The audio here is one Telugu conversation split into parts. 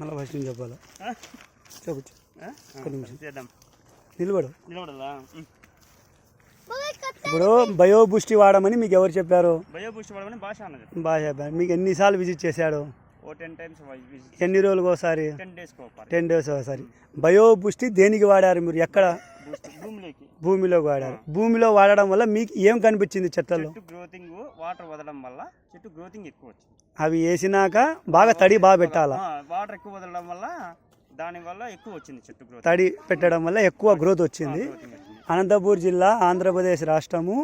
మళ్ళీ ఫస్ట్ నుంచి చెప్పాలా? ఆ? చెప్పు చెప్పు. ఆ? ఒక్క నిమిషం. చేద్దాం. నిలబడు. ఇప్పుడు బయో బూస్టి వాడమని మీకు ఎవరు చెప్పారు? బయో బూస్ట్ పడమని భాష అన్నది. బాగా చెప్పారు. మీకు ఎన్నిసార్లు విజిట్ చేశాడు? ఎన్ని రోజులకు ఒకసారి? టెన్ డేస్ ఒకసారి. బయో బూస్టి దేనికి వాడారు మీరు? ఎక్కడ? భూమిలో వాడారు. భూమిలో వాడడం వల్ల మీకు ఏం కనిపించింది చెట్లలో? గ్రోతింగ్ వాటర్ వదలడం వల్ల చెట్టు గ్రోతింగ్ ఎక్కువ అవి వేసినాక బాగా తడి బాగా పెట్టాలా? వాటర్ ఎక్కువ వదలడం వల్ల దాని వల్ల ఎక్కువ వచ్చింది చెట్టు గ్రోత్ తడి పెట్టడం వల్ల ఎక్కువ గ్రోత్ వచ్చింది. అనంతపూర్ జిల్లా ఆంధ్రప్రదేశ్ రాష్ట్రము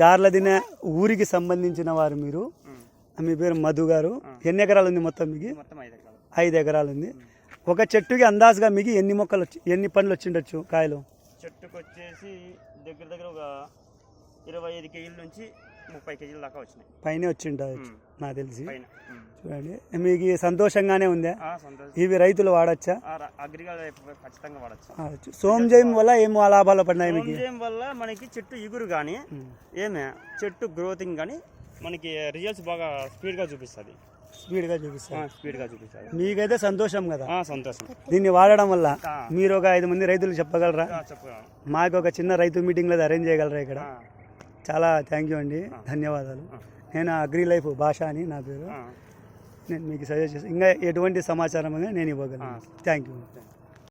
గార్లదిన ఊరికి సంబంధించిన వారు మీరు. మీ పేరు మధు గారు. ఎన్ని ఎకరాలు ఉంది మొత్తం మీకు? మొత్తం ఐదు ఎకరాలు. ఐదు ఎకరాలు ఉంది ఒక చెట్టుకి అందాజుగా మీకు ఎన్ని మొక్కలు వచ్చి ఎన్ని పండ్లు వచ్చిండొచ్చు కాయలు? చెట్టుకు వచ్చేసి దగ్గర దగ్గర ఒక ఇరవై ఐదు కేజీల నుంచి ముప్పై కేజీల దాకా వచ్చినాయి. పైన వచ్చిండవచ్చు. నాకు తెలిసి. పైన. చూడండి. మీకు సంతోషంగానే ఉందా? ఇవి రైతులు వాడచ్చా? ఖచ్చితంగా వాడచ్చు. సోమజయం వల్ల ఏం లాభాలు పడినాయి మీకు? వల్ల మనకి చెట్టు ఇగురు కానీ ఏమే చెట్టు గ్రోతింగ్ కానీ మనకి రిజల్ట్స్ బాగా స్పీడ్గా చూపిస్తుంది. స్పీడ్గా చూపిస్తారు స్పీడ్గా చూపిస్తుంది. మీకైతే సంతోషం కదా? సంతోషం. దీన్ని వాడడం వల్ల. మీరు ఒక ఐదు మంది రైతులు చెప్పగలరా? మాకు ఒక చిన్న రైతు మీటింగ్లో అరేంజ్ చేయగలరా ఇక్కడ? చాలా థ్యాంక్ యూ అండి. ధన్యవాదాలు. నేను అగ్రి లైఫ్ భాష అని నా పేరు. నేను మీకు సజెస్ట్ చేస్తాను ఇంకా ఎటువంటి సమాచారం నేను ఇవ్వగలను. Thank you